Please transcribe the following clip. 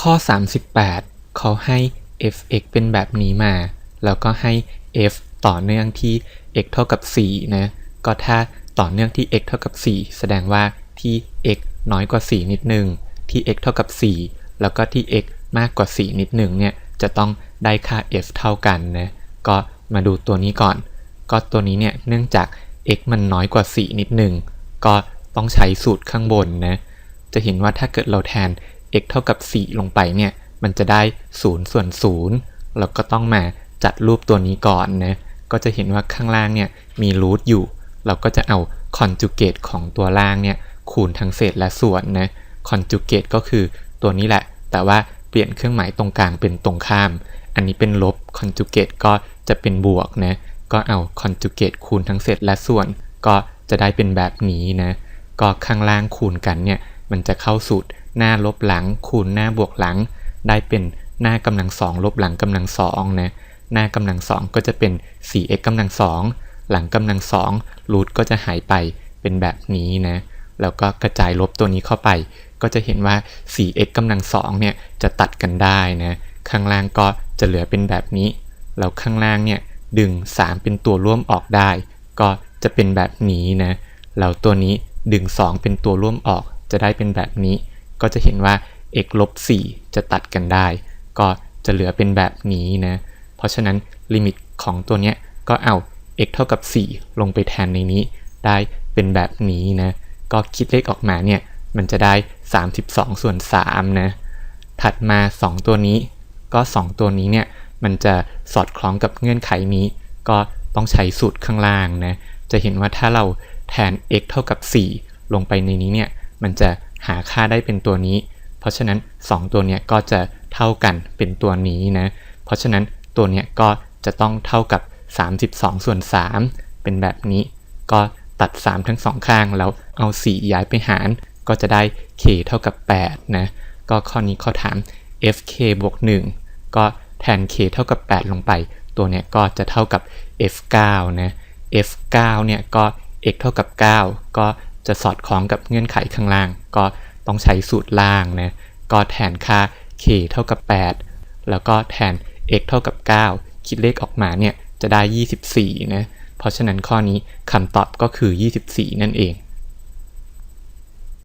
ข้อ 38 เขาให้ f(x) เป็นแบบนี้มา แล้วก็ให้ f ต่อเนื่องที่ x เท่ากับ 4 นะ ก็ถ้าต่อเนื่องที่ x เท่ากับ 4 แสดงว่าที่ x น้อยกว่า 4 นิดนึง ที่ x เท่ากับ 4 แล้วก็ที่ x มากกว่า 4 นิดนึงเนี่ย จะต้องได้ค่า f เท่ากันนะ ก็มาดูตัวนี้ก่อน ก็ตัวนี้เนี่ยเนื่องจาก x มันน้อยกว่า 4 นิดนึง ก็ต้องใช้สูตรข้างบนนะ จะเห็นว่าถ้าเกิดเราแทน x เท่ากับ 4 ลงไปเนี่ย มันจะได้ 0 ส่วน 0 แล้วก็ต้องมาจัดรูปตัวนี้ก่อนนะ ก็จะเห็นว่าข้างล่างเนี่ยมีรูทอยู่ เราก็จะเอาคอนจูเกตของตัวล่างเนี่ยคูณทั้งเศษและส่วนนะ คอนจูเกตก็คือตัวนี้แหละ แต่ว่าเปลี่ยนเครื่องหมายตรงกลางเป็นตรงข้าม อันนี้เป็นลบ คอนจูเกตก็จะเป็นบวกนะ ก็เอาคอนจูเกตคูณทั้งเศษและส่วน ก็จะได้เป็นแบบนี้นะ ก็ข้างล่างคูณกันเนี่ยมันจะเข้าสูตร หน้าลบหลัง คูณหน้าบวกหลัง ได้เป็นหน้ากำลังสองลบหลังกำลังสองนะหน้ากำลังสองก็จะเป็น 4x กำลังสองหลังกำลังสองรูทก็จะหายไปเป็นแบบนี้นะแล้วก็กระจายลบตัวนี้เข้าไป ก็จะเห็นว่า 4x กำลังสองเนี่ยจะตัดกันได้นะข้างล่างก็จะเหลือเป็นแบบนี้ แล้วข้างล่างเนี่ยดึง 3 เป็นตัวร่วมออกได้ ก็จะเป็นแบบนี้นะแล้วตัวนี้ดึง 2 เป็นตัวร่วมออกจะได้เป็นแบบนี้ ก็จะเห็นว่า x ลบ4จะตัดกันได้ ก็จะเหลือเป็นแบบนี้นะ เพราะฉะนั้นลิมิตของตัวเนี้ยก็เอา x เท่ากับ 4 ลงไปแทนในนี้ได้เป็นแบบนี้นะ ก็คิดเลขออกมาเนี่ยมันจะได้ 32 ส่วน3นะ ถัดมา 2 ตัวนี้ ก็ 2 ตัวนี้เนี่ยมันจะสอดคล้องกับเงื่อนไขนี้ ก็ต้องใช้สูตรข้างล่างนะ จะเห็นว่าถ้าเราแทน x เท่ากับ 4 ลงไปในนี้เนี่ยมันจะ หาค่าได้เป็นตัวนี้ เพราะฉะนั้น 2 ตัวเนี้ยก็จะเท่ากันเป็นตัวนี้นะ เพราะฉะนั้นตัวเนี้ยก็จะต้องเท่ากับ 32 ส่วน 3 เป็นแบบนี้ ก็ตัด 3 ทั้งสองข้างแล้วเอา 4 ย้ายไปหาร ก็จะได้ k เท่ากับ 8 นะ ก็ข้อนี้ข้อถาม fk บวก 1 ก็แทน k เท่ากับ 8 ลงไป ตัวเนี้ยก็จะเท่ากับ f9 นะ f9 เนี่ยก็ x เท่ากับ 9 ก็ จะสอดคล้องกับเงื่อนไขข้างล่าง ก็ต้องใช้สูตรล่างนะก็แทนค่า k เท่ากับ 8 แล้วก็แทน x เท่ากับ 9 คิดเลขออกมาเนี่ยจะได้ 24นะเพราะฉะนั้นข้อนี้คำตอบก็คือ 24 นั่นเอง